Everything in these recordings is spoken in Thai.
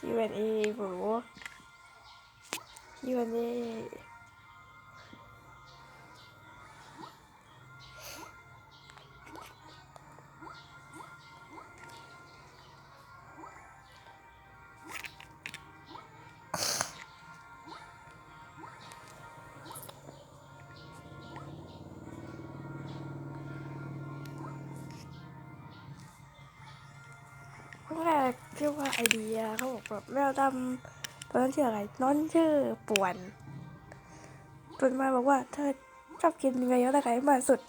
Q&A bro Q&A แรกชื่อว่าไอเดียเขาบอกแบบแมวดำตอนนั้นชื่ออะไรน้องชื่อป่วนป่วนมาบอกว่าเธอชอบกินเนื้อเยอะแต่ไขมากสุด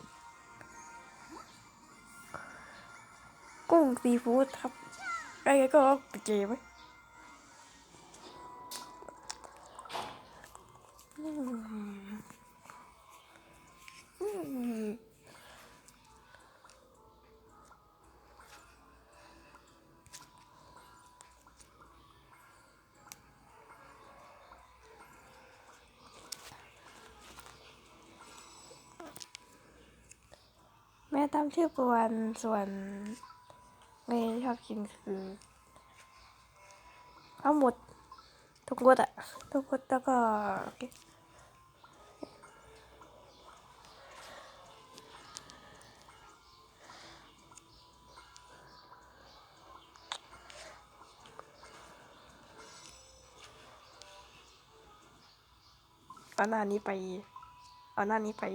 กุ้งซีฟู้ดครับไอ้ก็ไปเจไหมอืมอืม แม่ตั้มชื่อปวนส่วนเมย์ชอบกินคือเอาวหมดทุกรสอะทุกรสแล้วก็เอาหน้านี้ไป เอาหน้านี้ไป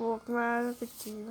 บวกมาเป็นจีไหม